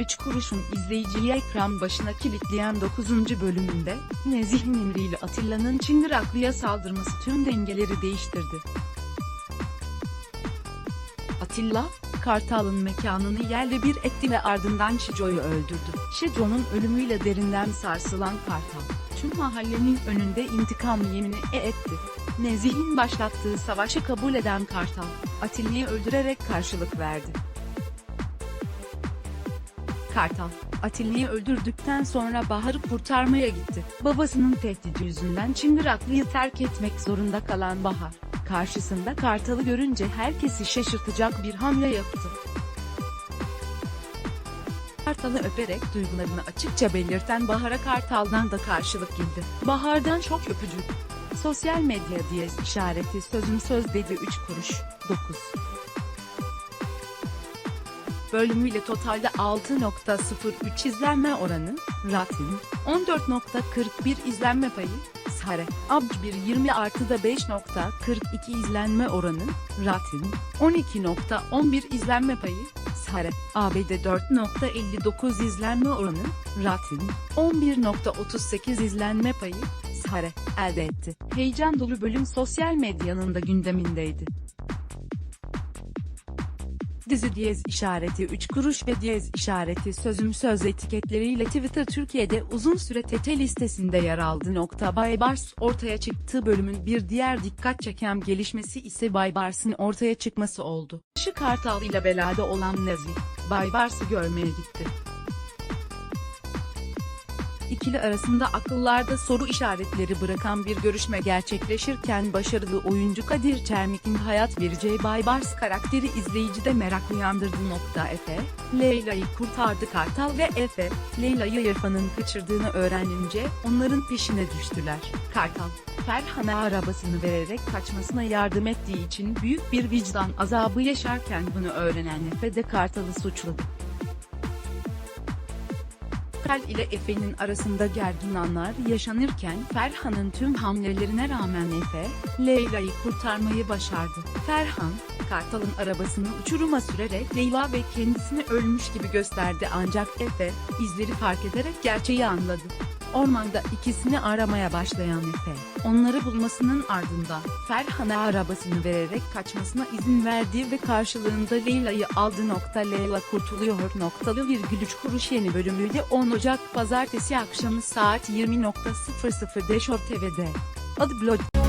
3 kuruşun izleyiciyi ekran başına kilitleyen 9. bölümünde, Nezih Nimri ile Atilla'nın Çıngıraklı'ya saldırması tüm dengeleri değiştirdi. Atilla, Kartal'ın mekanını yerle bir etti ve ardından Şico'yu öldürdü. Şico'nun ölümüyle derinden sarsılan Kartal, tüm mahallenin önünde intikam yemini e etti. Nezih'in başlattığı savaşı kabul eden Kartal, Atilla'yı öldürerek karşılık verdi. Kartal, Atilla'yı öldürdükten sonra Bahar'ı kurtarmaya gitti. Babasının tehdidi yüzünden Çıngıraklı'yı terk etmek zorunda kalan Bahar, karşısında Kartal'ı görünce herkesi şaşırtacak bir hamle yaptı. Kartal'ı öperek duygularını açıkça belirten Bahar'a Kartal'dan da karşılık geldi. Bahar'dan çok öpücük. Sosyal medya diyez işareti sözüm söz dedi 3 kuruş, 9 bölümüyle totalde 6.03 izlenme oranı, Rating, 14.41 izlenme payı, Sare, Abc 1 20 artıda 5.42 izlenme oranı, Rating, 12.11 izlenme payı, Sare, ABD 4.59 izlenme oranı, Rating, 11.38 izlenme payı, Sare, elde etti. Heyecan dolu bölüm sosyal medyanın da gündemindeydi. Dizi diyez işareti 3 kuruş ve diyez işareti sözüm söz etiketleriyle Twitter Türkiye'de uzun süre TT listesinde yer aldı. Nokta Baybars ortaya çıktığı bölümün bir diğer dikkat çeken gelişmesi ise Baybars'ın ortaya çıkması oldu. Şu Kartal ile belada olan Nezih, Baybars'ı görmeye gitti. İkili arasında akıllarda soru işaretleri bırakan bir görüşme gerçekleşirken başarılı oyuncu Kadir Çermik'in hayat vereceği Baybars karakteri izleyicide merak uyandırdı. Nokta Efe, Leyla'yı kurtardı Kartal ve Efe, Leyla'yı İrfan'ın kaçırdığını öğrenince onların peşine düştüler. Kartal, Ferhan'a arabasını vererek kaçmasına yardım ettiği için büyük bir vicdan azabı yaşarken bunu öğrenen Efe de Kartal'ı suçladı. Ferhan ile Efe'nin arasında gergin anlar yaşanırken Ferhan'ın tüm hamlelerine rağmen Efe, Leyla'yı kurtarmayı başardı. Ferhan, Kartal'ın arabasını uçuruma sürerek Leyla ve kendisini ölmüş gibi gösterdi ancak Efe, izleri fark ederek gerçeği anladı. Ormanda ikisini aramaya başlayan Efe, onları bulmasının ardından Ferhan'a arabasını vererek kaçmasına izin verdi ve karşılığında Leyla'yı aldı. Nokta Leyla kurtuluyor. Noktalı virgül 3 kuruş yeni bölümüyle 10 Ocak Pazartesi akşamı saat 20.00'de Short TV'de. Adı Blog.